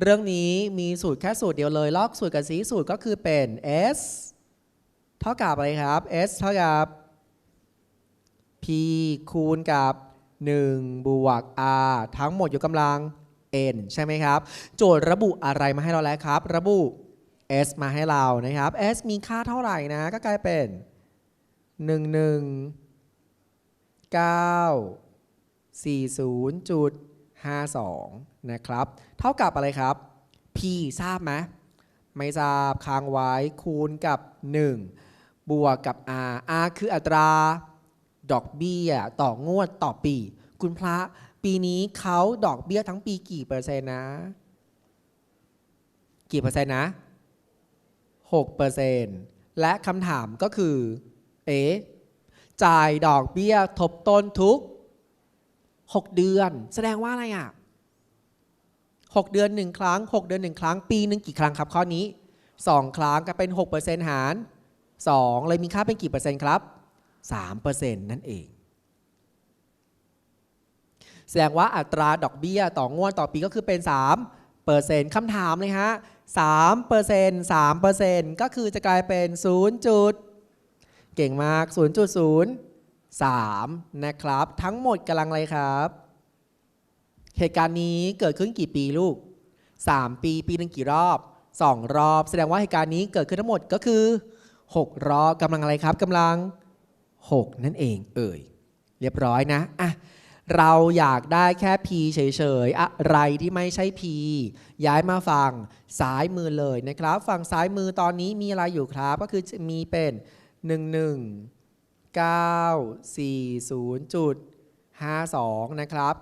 เรื่องนี้มีสูตรแค่สูตรเดียวเลย ลอกสูตรกับสีสูตรก็คือเป็น s เท่ากับอะไรครับ s เท่ากับ p คูณกับ 1 บวก r ทั้งหมดยกกำลัง n ใช่ไหมครับ โจทย์ระบุอะไรมาให้เราแล้วครับ ระบุ s มาให้เรานะครับ s มีค่าเท่าไหร่นะ ก็กลายเป็น 1 1 9 4 0 52 นะครับ เท่ากับอะไรครับ p ทราบไหมไม่ทราบค้างไว้คูณกับ 1 บวกกับ r r คืออัตรา ดอกเบี้ยต่องวดต่อปี คุณพระปีนี้เขาดอกเบี้ยทั้งปีกี่เปอร์เซ็นต์นะ กี่เปอร์เซ็นต์นะ6เปอร์เซ็นต์และคำถามก็คือ เอ๊จ่ายดอกเบี้ยทบต้นทุก 6 เดือน แสดงว่าอะไรอะ6เดือน 1 ครั้ง 6 เดือน 1 ครั้ง ปีหนึ่งกี่ครั้งครับข้อนี้ 2 ครั้งก็เป็น 6%หาร 2 เลยมีค่าเป็นกี่เปอร์เซ็นต์ครับ 3%นั่นเอง แสดงว่าอัตราดอกเบี้ยต่องวดต่อปีก็คือเป็น3เปอร์เซ็นต์คำถามเลยฮะ3เปอร์เซ็นต์3เปอร์เซ็นต์ก็คือจะกลายเป็น 0 จุดเก่งมาก 3 นะครับ ทั้งหมดกำลังอะไรครับ เหตุการณ์นี้เกิดขึ้นกี่ปีลูก 3 ปีปีหนึ่งกี่รอบ 2 รอบ แสดงว่าเหตุการณ์นี้เกิดขึ้นทั้งหมดก็คือ 6 รอบกำลังอะไรครับกำลัง 6 นั่นเองเอ่ย เรียบร้อยนะอะเราอยากได้แค่ p เฉยๆ อะไรที่ไม่ใช่ p ย้ายมาฝั่งซ้ายมือเลยนะครับ ฝั่งซ้ายมือตอนนี้มีอะไรอยู่ครับ ก็คือมีเป็น 11 940.52 นะครับ